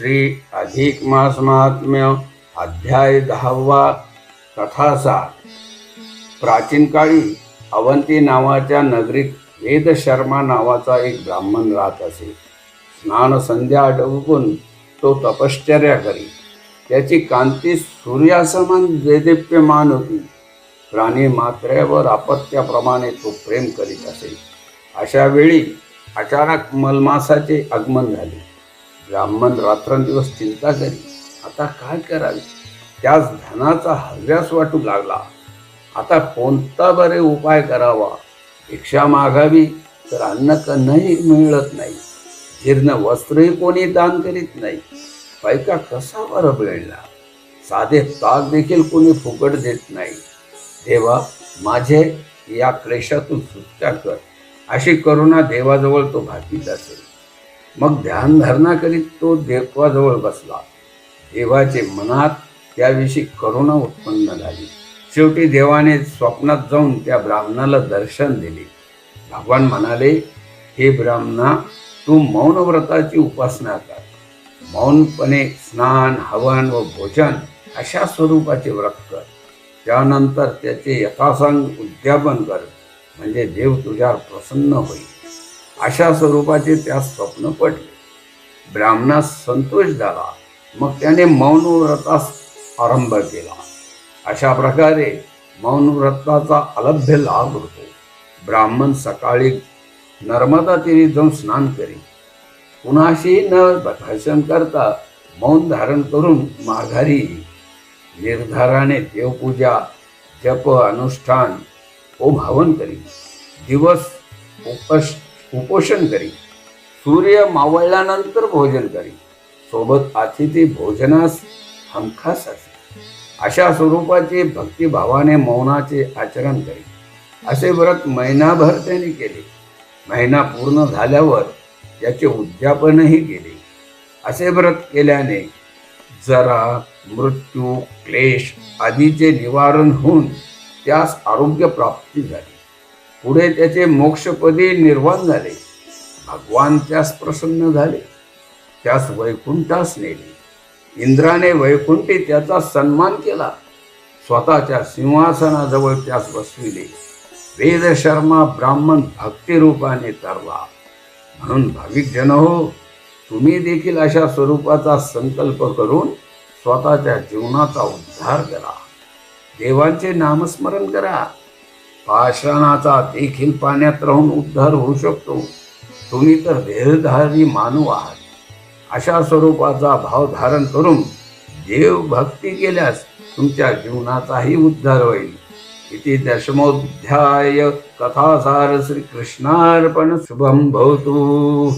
श्री अधिक मास महात्म्य अध्याय दहावा कथासार प्राचीन काळी अवंती नावाच्या नगरीत वेदशर्मा नावाचा एक ब्राह्मण राहत असे. स्नान संध्या आटोपून तो तपश्चर्या करी. त्याची कांती सूर्यासमान देदेप्यमान होती. प्राणी मात्रेवर अपत्याप्रमाणे तो प्रेम करीत असे. अशा वेळी अचानक मलमासाचे आगमन झाले. ब्राह्मण रात्रंदिवस चिंता करी. आता काय करावे? त्यास धनाचा हव्यास वाटू लागला. आता कोणता बरे उपाय करावा? भिक्षा मागावी तर अन्न कन्नही मिळत नाही. जीर्ण वस्त्रही कोणी दान करीत नाही. पैका कसा बरं मिळणार? साधे ताक देखील कोणी फुकट देत नाही. देवा माझे या क्लेशातून सुटका कर. अशी करुणा देवाजवळ तो भाकीत असेल. मग ध्यानधारणा करीत तो देवाजवळ बसला. देवाचे मनात त्याविषयी करुणा उत्पन्न झाली. शेवटी देवाने स्वप्नात जाऊन त्या ब्राह्मणाला दर्शन दिले. भगवान म्हणाले हे ब्राह्मणा तू मौन व्रताची उपासना कर. मौनपणे स्नान हवन व भोजन अशा स्वरूपाचे व्रत कर. त्यानंतर त्याचे यथासांग उद्यापन कर. म्हणजे देव तुझ्यावर प्रसन्न होईल. अशा स्वरूपाचे त्या स्वप्न पडले. ब्राह्मणास संतोष झाला. मग त्याने मौनव्रतास आरंभ केला. अशा प्रकारे मौनव्रताचा अलभ्य लाभ होतो. ब्राह्मण सकाळी नर्मदा तीरी जाऊन स्नान करी. कुणाशी न भाषण करता मौन धारण करून माघारी निर्धाराने देवपूजा जप अनुष्ठान ओ भावन करी. दिवस उपस उपोषण करी. सूर्य मावळल्यानंतर भोजन करी. सोबत अतिथी भोजनास हमखास असे. अशा स्वरूपाचे भक्तिभावाने मौनाचे आचरण करी. असे व्रत महिनाभर त्यांनी केले. महिना पूर्ण झाल्यावर याचे उद्यापनही केले. असे व्रत केल्याने जरा मृत्यू क्लेश आदीचे निवारण होऊन त्यास आरोग्य प्राप्ती झाली. पुढे त्याचे मोक्षपदी निर्वाण झाले. भगवान त्यास प्रसन्न झाले. त्यास वैकुंठास नेले. इंद्राने वैकुंठी त्याचा सन्मान केला. स्वतःच्या सिंहासनाजवळ त्यास बसविले. वेदशर्मा ब्राह्मण भक्तिरूपाने तरला. म्हणून भाविक जन हो तुम्ही देखील अशा स्वरूपाचा संकल्प करून स्वतःच्या जीवनाचा उद्धार करा. देवांचे नामस्मरण करा. पाषाणाचा देखील पाण्यात राहून उद्धार होऊ शकतो. तुम्ही तर देहधारी मानव आहात. अशा स्वरूपाचा भाव धारण करून देव भक्ती केल्यास तुमच्या जीवनाचाही उद्धार होईल. इति दशमोध्याय कथासार श्रीकृष्णार्पण शुभम भवतु.